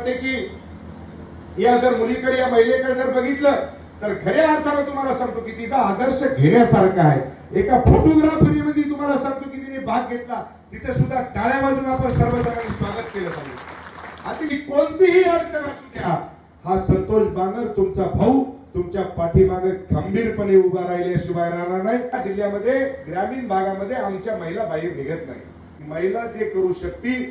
वाटते की या जर मुलीकडे या महिलेकडे जर बघितलं तर खऱ्या अर्थानं तुम्हाला सांगतो की तिचा आदर्श घेण्यासारखा आहे. एका फोटोग्राफरीमध्ये तुम्हाला सांगतो की तिने भाग घेतला. तिथे सुद्धा टाळ्या बाजून आपण सर्वजणांनी स्वागत केलं पाहिजे. आता कोणतीही अडचण असू द्या. हा संतोष बांगर तुमचा भाऊ तुमच्या पाठीमागे खंबीरपणे उभा राहिल्याशिवाय राहणार नाही. या जिल्ह्यामध्ये ग्रामीण भागामध्ये आमच्या महिला बाहेर निघत नाही. महिला जे करू शकतील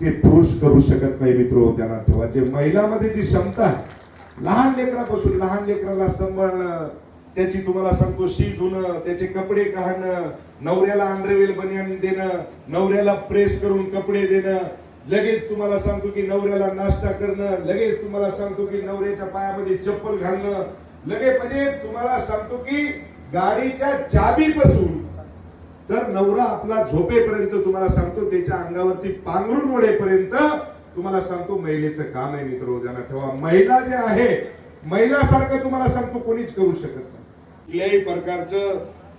ते पुरुष करू शकत नाही मित्र हो, त्यांना ठेवा जे महिलामध्ये जी क्षमता आहे लहान लेकरापासून लहान लेकराला सांभाळणं त्याची तुम्हाला सांगतो शी धुणं त्याचे कपडे काढणं नवऱ्याला अंडरवेल बनियान देणं नवऱ्याला प्रेस करून कपडे देणं लगेच तुम्हाला सांगतो की नवऱ्याला नाश्ता करणं लगेच तुम्हाला सांगतो की नवऱ्याच्या पायामध्ये चप्पल घालणं लगेच म्हणजे तुम्हाला सांगतो की गाडीच्या चाबीपासून तर नवरा आपला झोपेपर्यंत तुम्हाला सांगतो त्याच्या अंगावरती पांघरून ओढेपर्यंत तुम्हाला सांगतो महिलेचं काम आहे मित्र ज्यांना ठेवा. महिला जे आहे महिलासारखं तुम्हाला सांगतो कोणीच करू शकत नाही. कुठल्याही प्रकारचं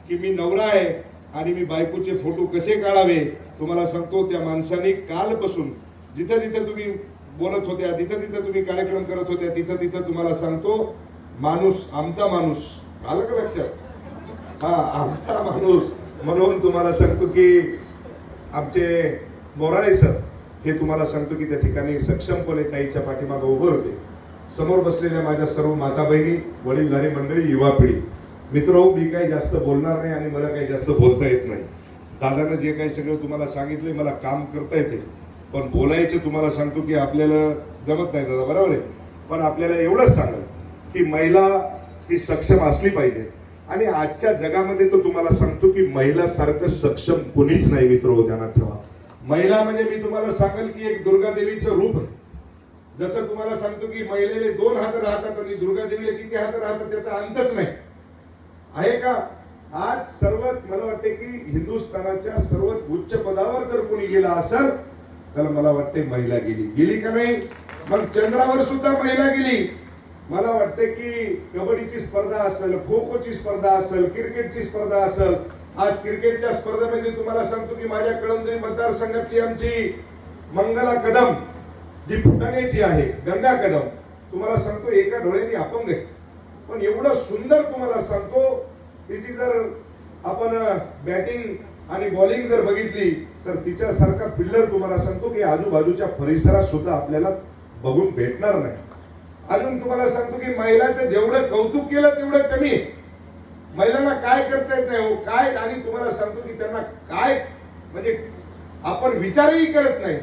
की मी नवरा आहे आणि मी बायकोचे फोटो कसे काढावे तुम्हाला सांगतो त्या माणसाने कालपासून जिथं जिथं तुम्ही बोलत होत्या तिथं तिथं तुम्ही कार्यक्रम करत होत्या तिथं तिथं तुम्हाला सांगतो माणूस आमचा माणूस. आलं का लक्षात? हा आमचा माणूस. म्हणून तुम्हाला सांगतो की आमचे मोराळे सर हे तुम्हाला सांगतो की त्या ठिकाणी सक्षमपणे ताईच्या पाठीमागे उभं होते. समोर बसलेल्या माझ्या सर्व माता बहिणी वडीलधारी मंडळी युवा पिढी. मित्र हो, मी काही जास्त बोलणार नाही आणि मला काही जास्त बोलता येत नाही. दादानं जे काही सगळं तुम्हाला सांगितलंय मला काम करता येते. पण बोलायचं तुम्हाला सांगतो की आपल्याला जमत नाही दादा बरोबर आहे? पण आपल्याला एवढंच सांगेल की महिला ही सक्षम असली पाहिजे. आणि आजच्या जगामध्ये तर तुम्हाला सांगतो की महिला सारखं सक्षम कोणीच नाही मित्र हो, ध्यानात ठेवा. महिला म्हणजे मी तुम्हाला सांगेल की एक दुर्गा देवीचं रूप. आहे जसं तुम्हाला सांगतो की महिलेले दोन हात राहतात आणि दुर्गादेवीला किती हात राहतात त्याचा अंतच नाही. आहे का? आज सर्वात मला वाटते की हिंदुस्थानाच्या सर्वात उच्च पदावर जर कोणी गेला असेल तर मला वाटते महिला गेली. गेली का नाही? मग चंद्रावर सुद्धा महिला गेली. मला वाटते की कबड्डीची स्पर्धा असेल खो खोची स्पर्धा असेल क्रिकेटची स्पर्धा असेल आज क्रिकेटच्या स्पर्धेमध्ये तुम्हाला सांगतो की माझ्या कळमनुरी मतदारसंघातली आमची मंगला कदम जी फुटाण्याची आहे गंगा कदम तुम्हाला सांगतो एका डोळ्याने अपंग आहे. पण एवढं सुंदर तुम्हाला सांगतो तिची जर आपण बॅटिंग आणि बॉलिंग जर बघितली तर तिच्यासारखा पिल्लर तुम्हाला सांगतो की आजूबाजूच्या परिसरात सुद्धा आपल्याला बघून भेटणार नाही. अजून तुम्हाला सांगतो की महिलाचं जेवढं कौतुक केलं तेवढं कमी आहे. महिलांना काय करता येत नाही हो? काय? आणि तुम्हाला सांगतो की त्यांना काय? म्हणजे आपण विचारही करत नाही.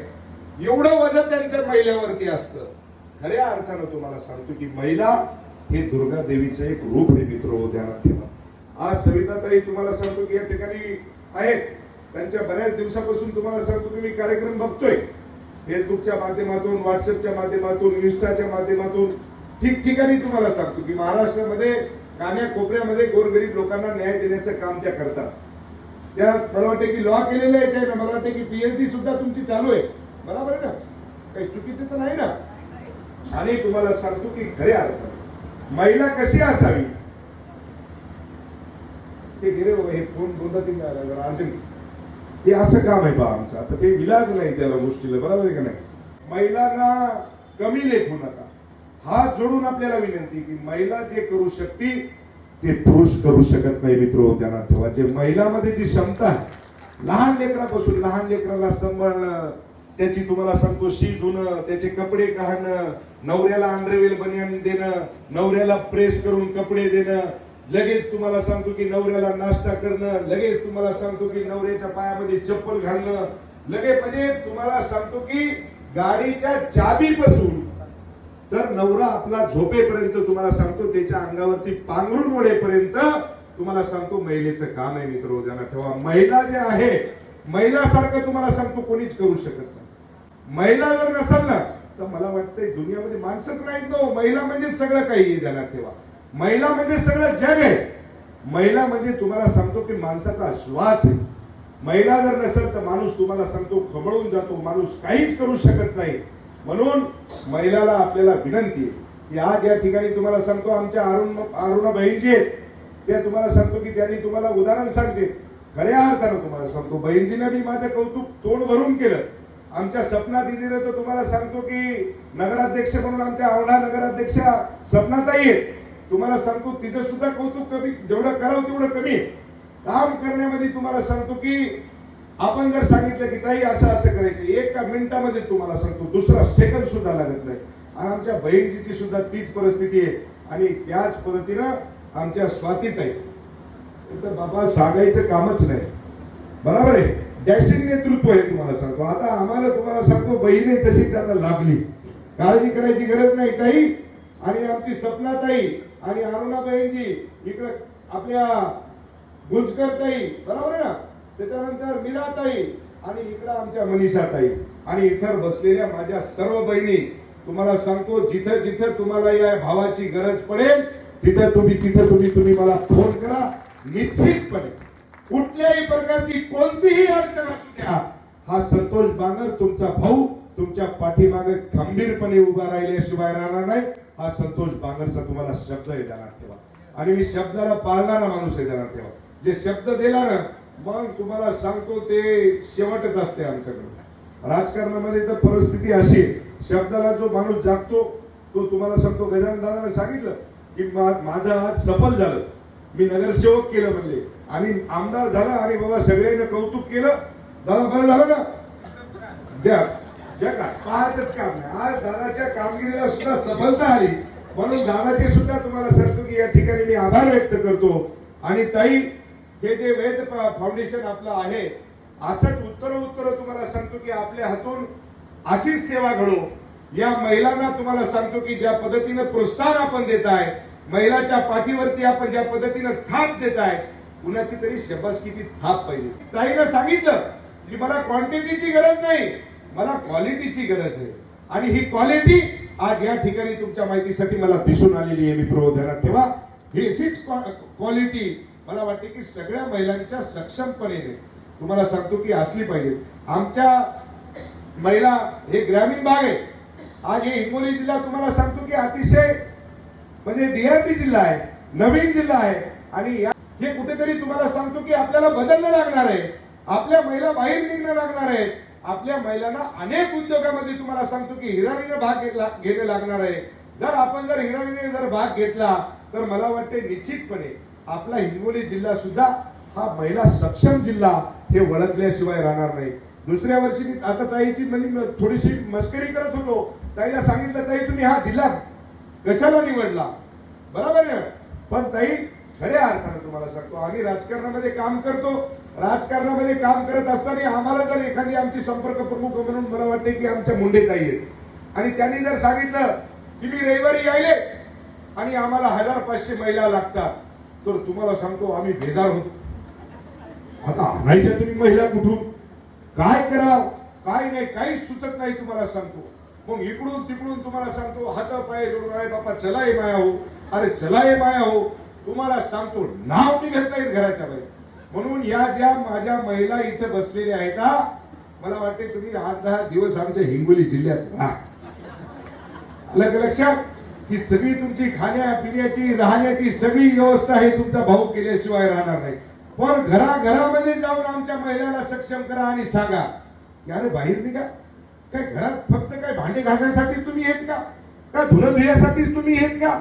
एवढं वजन त्यांच्या महिलावरती असतं. खऱ्या अर्थानं तुम्हाला सांगतो की महिला हे दुर्गा देवीचं एक रूप हे मित्र हो ध्यानात ठेवा. आज सविताताई तुम्हाला सांगतो की या ठिकाणी आहेत. त्यांच्या बऱ्याच दिवसापासून तुम्हाला सांगतो की मी कार्यक्रम बघतोय. फेसबुकच्या माध्यमातून व्हॉट्सअपच्या माध्यमातून इन्स्टाच्या माध्यमातून ठिकठिकाणी तुम्हाला सांगतो की महाराष्ट्रामध्ये कान्या कोपऱ्यामध्ये गोरगरीब लोकांना न्याय देण्याचं काम त्या करतात. त्या मला वाटते की लॉ केलेले आहे त्या मला वाटते की पीएचडी सुद्धा तुमची चालू आहे. बरोबर आहे ना? काही चुकीचं तर नाही ना? आणि तुम्हाला सांगतो की खऱ्या अर्थाने महिला कशी असावी? ते गेले बाबा हे फोन बोलतात अर्जुन. हे असं काम आहे बा आमचं. आता ते विलाज नाही त्याला गोष्टीला बरोबर आहे का नाही? महिलांना कमी लेखू नका. हात जोडून आपल्याला विनंती की महिला जे करू शकते ते पुरुष करू शकत नाही मित्र त्यांना ठेवा. जे महिलामध्ये जी क्षमता आहे लहान लेकरापासून लहान लेकराला सांभाळणं त्याची तुम्हाला सांगतो शी धुणं त्याचे कपडे काढणं नवऱ्याला अंडरवेल बनियान देणं नवऱ्याला प्रेस करून कपडे देणं लगेच तुम्हाला सांगतो की नवऱ्याला नाश्ता करणं लगेच तुम्हाला सांगतो की नवऱ्याच्या पायामध्ये चप्पल घालणं लगेच म्हणजे तुम्हाला सांगतो की गाडीच्या चाबीपासून. तर नवरा आपला झोपेपर्यंत तुम्हाला सांगतो त्याच्या अंगावरती पांघरून वळेपर्यंत तुम्हाला सांगतो महिलेचं काम आहे मित्र ज्यांना ठेवा. महिला जे आहे महिलासारखं तुम्हाला सांगतो कोणीच करू शकत नाही. महिला जर नसेल ना तर मला वाटतंय दुनियामध्ये माणसंच नाहीत हो. महिला म्हणजे सगळं काही ध्यानात ठेवा. महिला म्हणजे सगळं जग आहे. महिला म्हणजे तुम्हाला सांगतो की माणसाचा श्वास आहे. महिला जर नसेल तर माणूस तुम्हाला सांगतो खबळून जातो माणूस काहीच करू शकत नाही. म्हणून महिलाला आपल्याला विनंती आहे की आज या ठिकाणी तुम्हाला सांगतो आमच्या अरुण अरुणा बहीणजी आहेत. त्या तुम्हाला सांगतो की त्यांनी तुम्हाला उदाहरण सांगते. खऱ्या अर्थानं तुम्हाला सांगतो बहिणजीने मी माझं कौतुक तोंड भरून केलं. आमच्या सपना दिदीने तर तुम्हाला सांगतो की नगराध्यक्ष म्हणून आमच्या औंढा नगराध्यक्षा सपनाताई आहेत. तुम्हाला सांगतो तिचं सुद्धा कौतुक कमी जेवढं करावं तेवढं कमी काम करण्यामध्ये तुम्हाला सांगतो की आपण जर सांगितलं की ताई असं असं करायचं. एका मिनिटामध्ये तुम्हाला सांगतो दुसरा सेकंद सुद्धा लागत नाही. आणि आमच्या बहिणीची सुद्धा तीच परिस्थिती आहे. आणि त्याच पद्धतीनं आमच्या स्वातीताई तर बाबा सांगायचं कामच नाही. बरोबर आहे? डॅशिंग नेतृत्व आहे तुम्हाला सांगतो. आता आम्हाला तुम्हाला सांगतो बहिणी तशीच आता लाभली. काळजी करायची गरज नाही ताई. आणि आमची सपना ताई आणि अरुणा इकडे आपल्या गुंजकरताई बरोबर आहे ना? त्याच्यानंतर मीराताई आणि इकडं आमच्या मनीषा ताई आणि इतर बसलेल्या माझ्या सर्व बहिणी तुम्हाला सांगतो जिथं जिथं तुम्हाला या भावाची गरज पडेल तिथं तुम्ही तिथं तुम्ही तुम्ही मला फोन करा. निश्चितपणे कुठल्याही प्रकारची कोणतीही अडचण असू द्या हा संतोष बांगर तुमचा भाऊ तुमच्या पाठीमागे खंबीरपणे उभा राहिल्याशिवाय राहणार नाही. हा संतोष बांगरचा तुम्हाला शब्द आहे देणार ठेवा. आणि मी शब्दाला पाळणारा माणूस आहे देणार ठेवा. जे शब्द दिला ना मग तुम्हाला सांगतो ते शेवटच असते आमच्याकडे. राजकारणामध्ये तर परिस्थिती अशी आहे. शब्दाला जो माणूस जागतो तो तुम्हाला सांगतो गजानन दादाने सांगितलं की माझा माझं आज सफल झालं. मी नगरसेवक केलं म्हणले. आणि आमदार झाला आणि बाबा सगळ्यांनी कौतुक केलं. दादा बरं झालं ना? द्या जगात पाहतच काम नाही. आज दादाच्या कामगिरीला सुद्धा सफलता आली म्हणून दादाचे सुद्धा तुम्हाला सांगतो की या ठिकाणी मी आभार व्यक्त करतो. आणि ताई हे जे वेद फाउंडेशन आपलं आहे असंच उत्तर उत्तर तुम्हाला सांगतो की आपल्या हातून अशीच सेवा घडो. या महिलांना तुम्हाला सांगतो की ज्या पद्धतीनं प्रोत्साहन आपण देत आहे महिलाच्या पाठीवरती आपण ज्या पद्धतीनं थाप देत आहे कुणाची तरी शबासकीची थाप पाहिजे. ताईनं सांगितलं की मला क्वांटिटीची गरज नाही. मला क्वालिटीची गरज आहे. आणि ही क्वालिटी आज या ठिकाणी तुमच्या माहितीसाठी मला दिसून आलेली आहे मित्र ध्यानात ठेवा. ही अशीच क्वालिटी मला वाटते की सगळ्या महिलांच्या सक्षमपणे तुम्हाला सांगतो की असली पाहिजे. आमच्या महिला हे ग्रामीण भाग आहे. आज हे हिंगोली जिल्हा तुम्हाला सांगतो की अतिशय म्हणजे डीआरपी जिल्हा आहे नवीन जिल्हा आहे. आणि या हे कुठेतरी तुम्हाला सांगतो की आपल्याला बदलणं लागणार आहे. आपल्या महिला बाहेर निघणं लागणार आहेत. आपल्या महिलांना अनेक उद्योगामध्ये तुम्हाला सांगतो की हिराणीने भाग घेतला लागणार आहे. जर आपण जर हिराणीने जर भाग घेतला तर मला वाटते निश्चितपणे आपला हिंगोली जिल्हा सुद्धा हा महिला सक्षम जिल्हा हे ओळखल्याशिवाय राहणार नाही. दुसऱ्या वर्षी मी आता ताईची म्हणजे थोडीशी मस्करी करत होतो. ताईला सांगितलं ताई तुम्ही हा जिल्हा कशाला निवडला? बरोबर आहे पण ताई खऱ्या अर्थानं तुम्हाला सांगतो आम्ही राजकारणामध्ये काम करतो. राजकारणामध्ये काम करत असताना आम्हाला जर एखादी आमची संपर्क प्रमुख म्हणून मला वाटते की आमच्या मुंडे आहेत. आणि त्यांनी जर सांगितलं की मी रविवारी यायले आणि आम्हाला हजार पाचशे महिला लागतात तर तुम्हाला सांगतो आम्ही बेजार होतो. आता आणायच्या तुम्ही महिला कुठून? काय करावं? काय नाही काहीच सुचत नाही तुम्हाला सांगतो. मग इकडून तिकडून तुम्हाला सांगतो हात पाय जोडून आहे बापा चला ये माया हो. अरे चला ये माया हो. तुम्हाला सांगतो नाव निघत नाहीत घराच्या बाहेर. म्हणून या ज्या माझ्या महिला इथे बसलेल्या आहेत ना मला वाटते तुम्ही आठ दहा दिवस आमच्या हिंगोली जिल्ह्यात राहा. आलं लक्षात? की सगळी तुमची खाण्या पिण्याची राहण्याची सगळी व्यवस्था हे तुमचा भाऊ केल्याशिवाय राहणार नाही. पण घराघरामध्ये जाऊन आमच्या महिलाला सक्षम करा आणि सांगा. की अरे बाहेर निघा. काय घरात फक्त काय भांडे घासायसाठी तुम्ही येत का? का धुणं धुण्यासाठी तुम्ही येत का?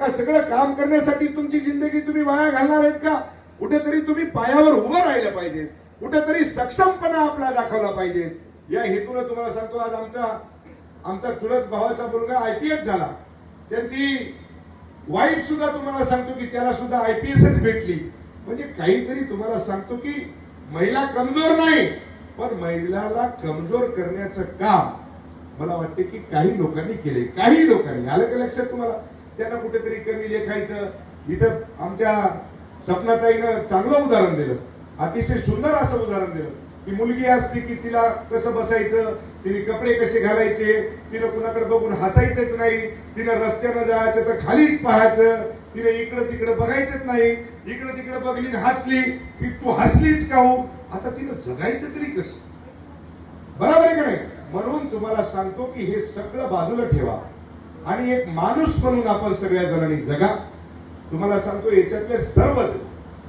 का सगळं काम करण्यासाठी तुमची जिंदगी तुम्ही वाया घालणार आहेत का? कुठेतरी तुम्ही पायावर उभं राहिलं पाहिजे. कुठेतरी सक्षमपणा आपला दाखवला पाहिजे. या हेतूनं तुम्हाला सांगतो आज आमचा आमचा चुलत भावाचा मुलगा आय पी एस झाला. त्यांची वाईफ सुद्धा तुम्हाला सांगतो की त्याला सुद्धा आय पी एसच भेटली. म्हणजे काहीतरी तुम्हाला सांगतो की महिला कमजोर नाही पण महिलाला कमजोर करण्याचं काम मला वाटते की काही लोकांनी केले काही लोकांनी आलं का लक्षात तुम्हाला? त्यांना कुठेतरी कमी लेखायचं. इथं आमच्या सपनाताईनं चांगलं उदाहरण दिलं. अतिशय सुंदर असं उदाहरण दिलं. की मुलगी असली की तिला कसं बसायचं तिने कपडे कसे घालायचे तिनं कुणाकडे बघून हसायचंच नाही तिनं रस्त्यानं जायचं तर खालीच पाहायचं तिने इकडं तिकडं बघायचंच नाही. इकडं तिकडं बघली हसली. की तू हसलीच का हो? आता तिनं जगायचं तरी कसं? बरोबर आहे का नाही? म्हणून तुम्हाला सांगतो की हे सगळं बाजूला ठेवा. आणि एक माणूस म्हणून आपण सगळ्या जणांनी जगा. तुम्हाला सांगतो याच्यातले सर्वच.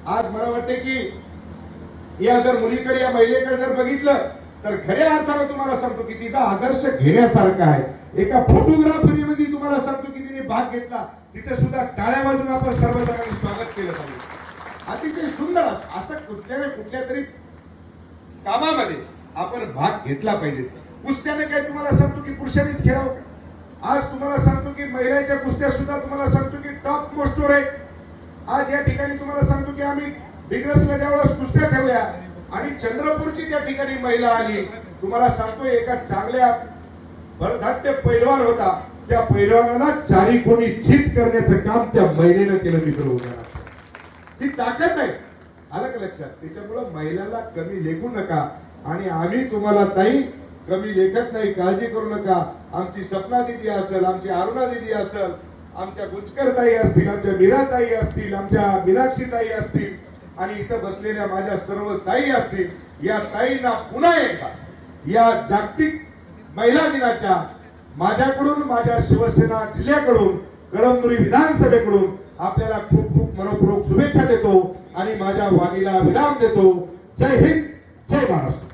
आज मला वाटते की या जर मुलीकडे या महिलेकडे जर बघितलं तर खऱ्या अर्थानं तुम्हाला सांगतो की तिचा आदर्श घेण्यासारखा आहे. एका फोटोग्राफरीमध्ये तुम्हाला सांगतो की तिने भाग घेतला. तिथे सुद्धा टाळ्या बाजून आपण सर्वजणांनी स्वागत केलं पाहिजे. अतिशय सुंदर असं कुठल्या ना कुठल्या तरी कामामध्ये आपण भाग घेतला पाहिजे. कुस्त्याने काय तुम्हाला सांगतो की पुरुषांनीच खेळावं का? आज तुम्हाला सांगतो की महिलांच्या कुस्त्या सुद्धा तुम्हाला सांगतो की टॉप मोस्टवर आहे आज या ठिकाणी तुम्हाला सांगतो की आम्ही डिग्रसला ज्यावेळेस कुस्त्या ठेवल्या आणि चंद्रपूरची त्या ठिकाणी महिला आली. तुम्हाला सांगतो एका चांगल्या भरधाट्य पैलवान होता. त्या पैलवानाला चारी कोणी जीत करण्याचं काम त्या महिलेनं केलं मित्र होत्या ती ताकद आहे. आलं का लक्षात? त्याच्यामुळं महिलाला कमी लेखू नका. आणि आम्ही तुम्हाला ताई कमी लेखत नाही काळजी करू नका. आमची सपना दिदी असेल आमची अरुणा दिदी असेल आमच्या गुजकर ताई असतील आमच्या मीरा ताई असतील आमच्या मीनाक्षी ताई असतील आणि इथं बसलेल्या माझ्या सर्व ताई असतील या ताईंना पुन्हा एकदा या जागतिक महिला दिनाच्या माझ्याकडून माझ्या शिवसेना जिल्ह्याकडून कळमनुरी विधानसभेकडून आपल्याला खूप खूप मनपूर्वक शुभेच्छा देतो आणि माझ्या वाणीला विराम देतो. जय हिंद जय महाराष्ट्र.